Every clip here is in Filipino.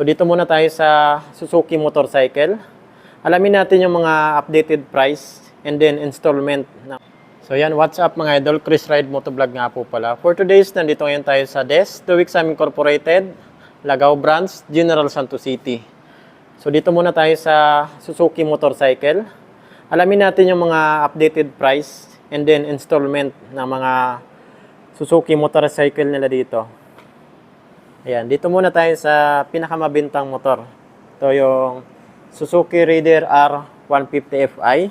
So dito muna tayo sa Suzuki motorcycle. Alamin natin yung mga updated price and then installment. na- So yan, what's up mga idol? Chris Ride Motovlog nga po pala. For today's, nandito ngayon tayo sa DES, Two Weeks Incorporated, Lagaw Branch, General Santos City. So dito muna tayo sa Suzuki motorcycle. Alamin natin yung mga updated price and then installment ng mga Suzuki motorcycle nila dito. Ayan, dito muna tayo sa pinakamabintang motor. Ito yung Suzuki Raider R150 Fi.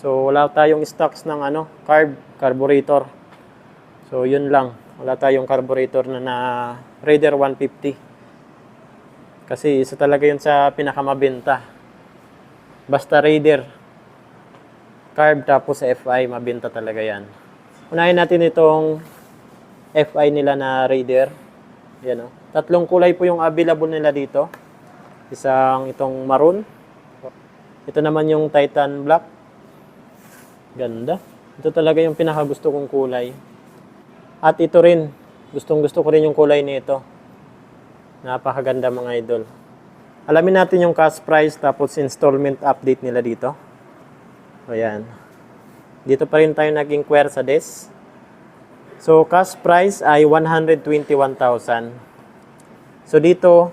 So wala tayong stocks ng ano, carb, carburetor. So yun lang. Wala tayong carburetor na na Raider 150. Kasi isa talaga yun sa pinakamabenta. Basta Raider. Carb tapos FI, mabenta talaga yan. Unahin natin itong FI nila na Raider. Yan o. Tatlong kulay po yung available nila dito. Isang itong maroon. Ito naman yung Titan Black. Ganda. Ito talaga yung pinakagusto kong kulay. At ito rin. Gustong gusto ko rin yung kulay nito. Napakaganda mga idol. Alamin natin yung cash price tapos installment update nila dito. Ayan. Dito pa rin tayo nag-inquire sa DES. So, cash price ay 121,000. So, dito,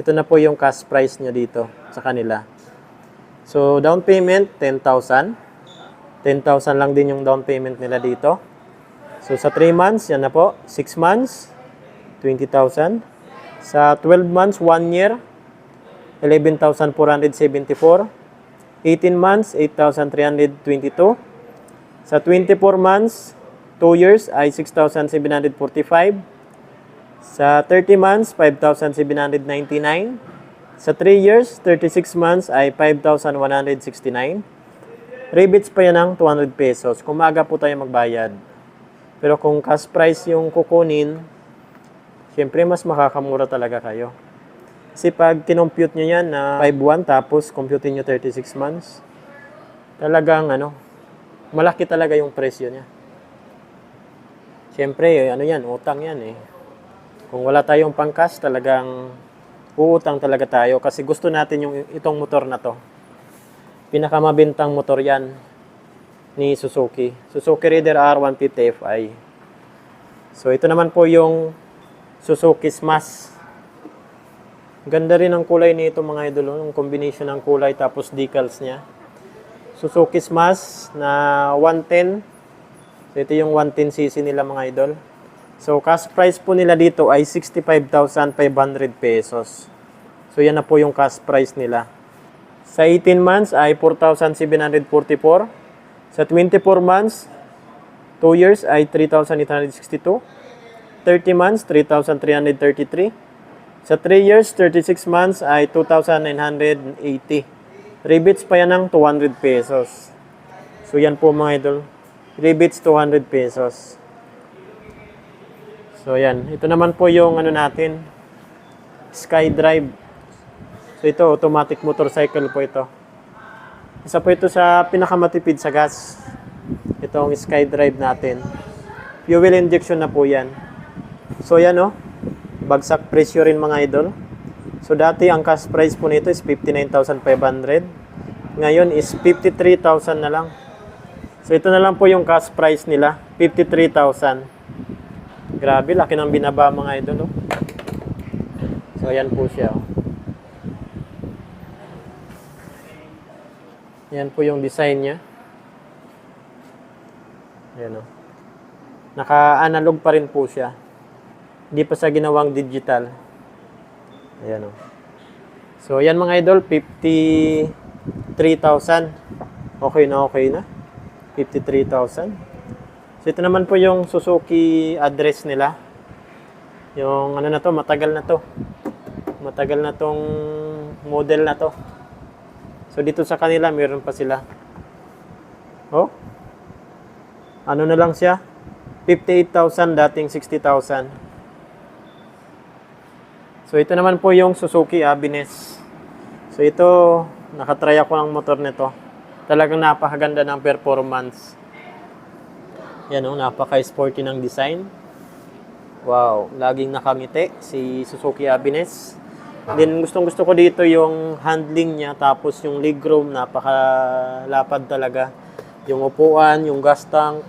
ito na po yung cash price niya dito sa kanila. So, down payment, 10,000. 10,000 lang din yung down payment nila dito. So, sa 3 months, yan na po. 6 months, 20,000. Sa 12 months, 1 year, 11,474. 18 months, 8,322. Sa 24 months, 2 years ay 6,745. Sa 30 months, 5,799. Sa 3 years, 36 months ay 5,169. Rebates pa yan ng 200 pesos. Kung maaga po tayo magbayad. Pero kung cash price yung kukunin, syempre mas makakamura talaga kayo. Kasi pag kinompute nyo yan na 5,1 tapos compute nyo 36 months, talagang ano, malaki talaga yung presyo niya. Siyempre, ano yan, utang yan eh. Kung wala tayong pangkas, talagang uutang talaga tayo kasi gusto natin yung itong motor na to. Pinakamabintang motor yan ni Suzuki. Suzuki Raider R150 Fi. So ito naman po yung Suzuki Smash. Ganda rin ang kulay nito mga idol, oh, yung combination ng kulay tapos decals niya. Suzuki Smash na 110 So, ito yung 110cc nila mga idol. So, cash price po nila dito ay 65,500 pesos. So, yan na po yung cash price nila. Sa 18 months ay 4,744. Sa 24 months, 2 years ay 3,862. 30 months, 3,333. Sa 3 years, 36 months ay 2,980. Rebates pa yan ng 200 pesos. So, yan po mga idol. Rebates 200 pesos. So yan, ito naman po yung ano natin, SkyDrive. So ito, automatic motorcycle po ito. Isa po ito sa pinakamatipid sa gas. Itong SkyDrive natin. Fuel injection na po yan. So yan oh, bagsak presyo rin mga idol. So dati ang cash price po nito is 59,500. Ngayon is 53,000 na lang. So ito na lang po yung cash price nila, 53,000. Grabe, laki ng binaba mga idol. Oh. So ayan po siya. Oh. Yan po yung design niya. Ayan oh. Naka-analog pa rin po siya. Hindi pa sa ginawang digital. Ayan oh. So yan mga idol, 53,000. Okay na okay na. 53,000. So ito naman po yung Suzuki address nila. Yung ano na to, matagal na to. Matagal na tong model na to. So dito sa kanila, meron pa sila. Oh. Ano na lang siya? 58,000 dating 60,000. So ito naman po yung Suzuki Abines. So ito, nakatry ako ng motor nito. Talagang napakaganda ng performance. Yan o, napaka-sporty ng design. Wow, laging nakangiti si Suzuki Abines. Then gustong gusto ko dito yung handling niya tapos yung legroom napakalapad talaga. Yung upuan, yung gas tank.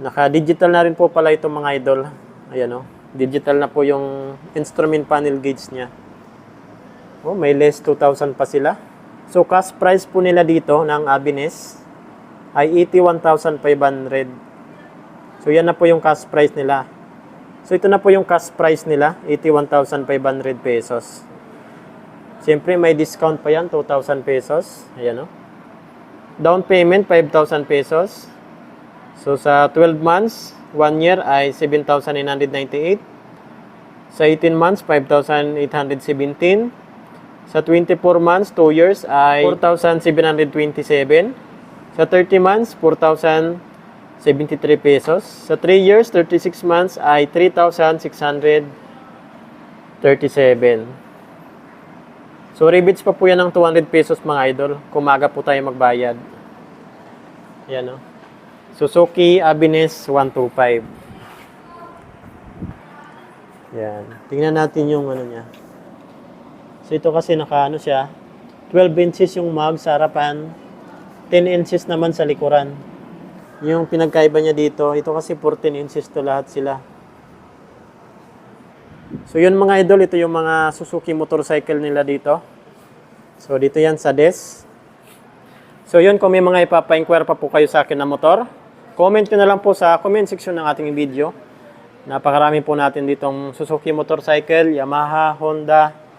Naka-digital na rin po pala ito mga idol. Ayan o. Digital na po yung instrument panel gauge niya. Oh, may less 2,000 pa sila. So cash price po nila dito ng Abines ay 81,500. So yan na po yung cash price nila. So ito na po yung cash price nila, 81,500 pesos. Siyempre may discount pa yan, 2,000 pesos. Ayan o. Down payment, 5,000 pesos. So sa 12 months, 1 year ay 7,998. Sa 18 months, 5,817. Sa 24 months, 2 years ay 4,727. Sa 30 months, 4,073 pesos. Sa 3 years, 36 months ay 3,637. So, rebates pa po yan ng 200 pesos mga idol. Kumaga po tayo magbayad. Yan o. Suzuki Abines 125. Yan. Tingnan natin yung ano niya. So, ito kasi naka ano siya. 12 inches yung mug sa harapan. 10 inches naman sa likuran. Yung pinagkaiba niya dito, ito kasi 14 inches to lahat sila. So yun mga idol, ito yung mga Suzuki motorcycle nila dito. So dito yan sa DES. So yun, kung may mga ipapa-inquire pa po kayo sa akin na motor, comment nyo na lang po sa comment section ng ating video. Napakarami po natin ditong Suzuki motorcycle, Yamaha, Honda.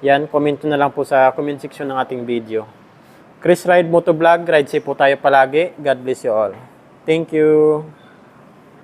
Yan, comment nyo na lang po sa comment section ng ating video. Chris Ride Motovlog, ride safe po tayo palagi. God bless you all. Thank you.